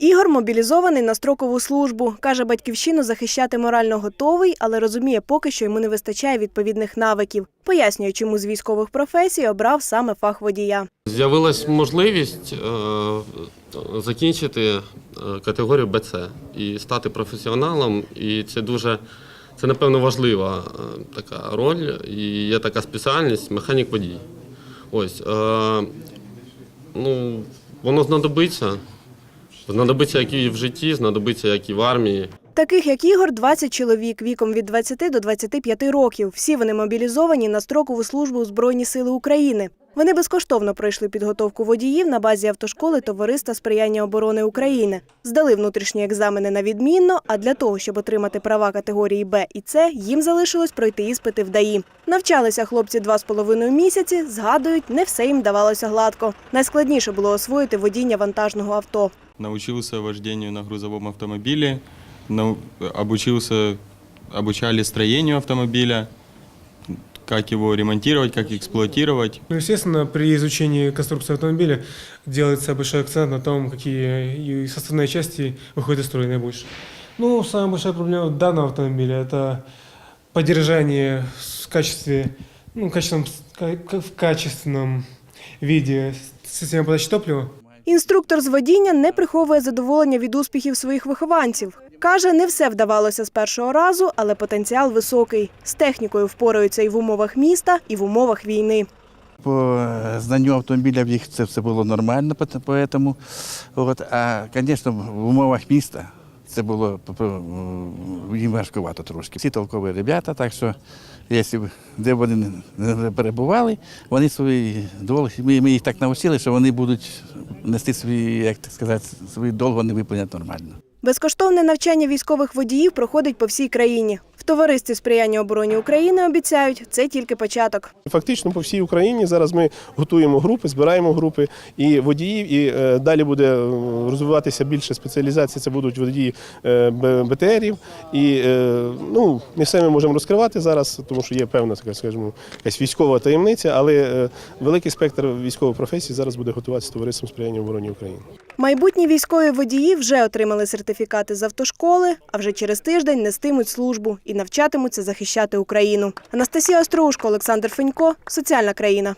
Ігор мобілізований на строкову службу. Каже, батьківщину захищати морально готовий, але розуміє, поки що йому не вистачає відповідних навиків. Пояснює, чому з військових професій обрав саме фах водія. З'явилась можливість е, закінчити е, категорію БЦ і стати професіоналом. І це дуже, це напевно важлива е, така роль. І є така спеціальність механік водій. Ось ну, воно знадобиться. Знадобиться як і в житті, знадобиться як і в армії. Таких як Ігор, 20 чоловік віком від 20 до 25 років. Всі вони мобілізовані на строкову службу у Збройні Сили України. Вони безкоштовно пройшли підготовку водіїв на базі автошколи Товариства сприяння оборони України. Здали внутрішні екзамени на відмінно, а для того, щоб отримати права категорії Б і С, їм залишилось пройти іспити в ДАІ. Навчалися хлопці два з половиною місяці. Згадують, не все їм давалося гладко. Найскладніше було освоїти водіння вантажного авто. Научился вождению на грузовом автомобиле, нау- обучился, обучали строению автомобиля, как его ремонтировать, как эксплуатировать. Ну, естественно, при изучении конструкции автомобиля делается большой акцент на том, какие составные части выходят из строя наибольше. Ну, самая большая проблема данного автомобиля – это поддержание в качестве, ну, качественном, в качественном виде системы подачи топлива. Інструктор з водіння не приховує задоволення від успіхів своїх вихованців. Каже, не все вдавалося з першого разу, але потенціал високий. З технікою впораються і в умовах міста, і в умовах війни. По знанню автомобіля в їх це все було нормально, поэтому, от, а, звісно, в умовах міста це було їм важкувато трошки. Всі толкові ребята, так що, якщо де б вони не- не перебували, вони свої долг, ми, ми їх так навчили, що вони будуть нести свої, як так сказати, свої долг вони виповнять нормально. Безкоштовне навчання військових водіїв проходить по всій країні. В товаристві сприяння обороні України обіцяють, це тільки початок. Фактично по всій Україні зараз ми готуємо групи, збираємо групи і водіїв, і е, далі буде е, розвиватися більше спеціалізації. Це будуть водії е, БТРів. І ну, не все ми можемо розкривати зараз, тому що є певна така, скажімо, якась військова таємниця, але е, великий спектр військової професії зараз буде готуватися товариством сприяння обороні України. Майбутні військові водії вже отримали сертифікати з автошколи, а вже через тиждень нестимуть службу і навчатимуться захищати Україну. Анастасія Остроушко, Олександр Фенько, Соціальна країна.